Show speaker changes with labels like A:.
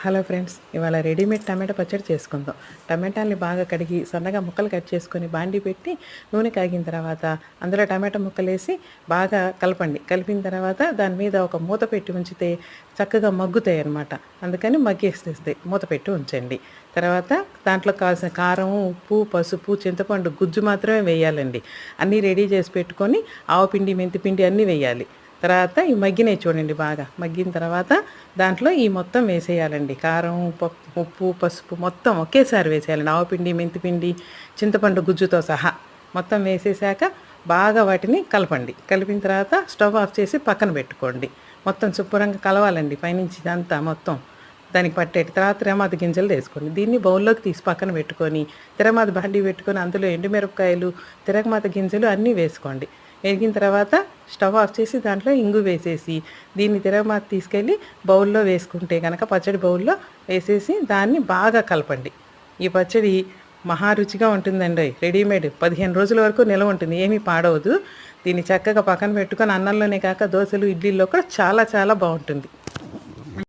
A: Hello friends ఇవాళ readymade టమాటా పచ్చడి చేసుకుందాం. టమాటాలని బాగా కడిగి సన్నగా ముక్కలు కట్ చేసుకొని బాండి పెట్టి నూనె కాగిన తర్వాత అందులో టమాటా ముక్కలు వేసి బాగా కలపండి. కలిపిన తర్వాత దాని మీద ఒక మూత పెట్టి ఉంచితే చక్కగా మగ్గుతాయి అనమాట అందుకని మగ్గేసేస్తాయి మూత పెట్టి ఉంచండి. తర్వాత దాంట్లో కావాల్సిన కారం ఉప్పు పసుపు చింతపండు గుజ్జు మాత్రమే వేయాలండి. అన్నీ రెడీ చేసి పెట్టుకొని ఆవపిండి మెంతిపిండి అన్నీ వేయాలి. తర్వాత ఈ మగ్గినవి చూడండి బాగా. మగ్గిన తర్వాత దాంట్లో ఈ మొత్తం వేసేయాలండి. కారం పప్పు ఉప్పు పసుపు మొత్తం ఒకేసారి వేసేయాలండి. ఆవపిండి మెంతిపిండి చింతపండు గుజ్జుతో సహా మొత్తం వేసేసాక బాగా వాటిని కలపండి. కలిపిన తర్వాత స్టవ్ ఆఫ్ చేసి పక్కన పెట్టుకోండి. మొత్తం శుభ్రంగా కలవాలండి పైనుంచి ఇదంతా మొత్తం. దానికి పట్టేటి తర్వాత తిరమాత గింజలు వేసుకోండి. దీన్ని బౌల్లోకి తీసి పక్కన పెట్టుకొని తిరమాత బండి పెట్టుకొని అందులో ఎండుమిరపకాయలు తిరగమాత గింజలు అన్నీ వేసుకోండి. వేగిన తర్వాత స్టవ్ ఆఫ్ చేసి దాంట్లో ఇంగు వేసేసి దీన్ని తిరగమాత తీసుకెళ్ళి బౌల్లో వేసుకుంటే కనుక పచ్చడి బౌల్లో వేసేసి దాన్ని బాగా కలపండి. ఈ పచ్చడి మహా రుచిగా ఉంటుందండి. రెడీమేడ్ పదిహేను రోజుల వరకు నిలవ ఉంటుంది. ఏమీ పాడవదు. దీన్ని చక్కగా పక్కన పెట్టుకొని అన్నంలోనే కాక దోశలు ఇడ్లీల్లో కూడా చాలా చాలా బాగుంటుంది.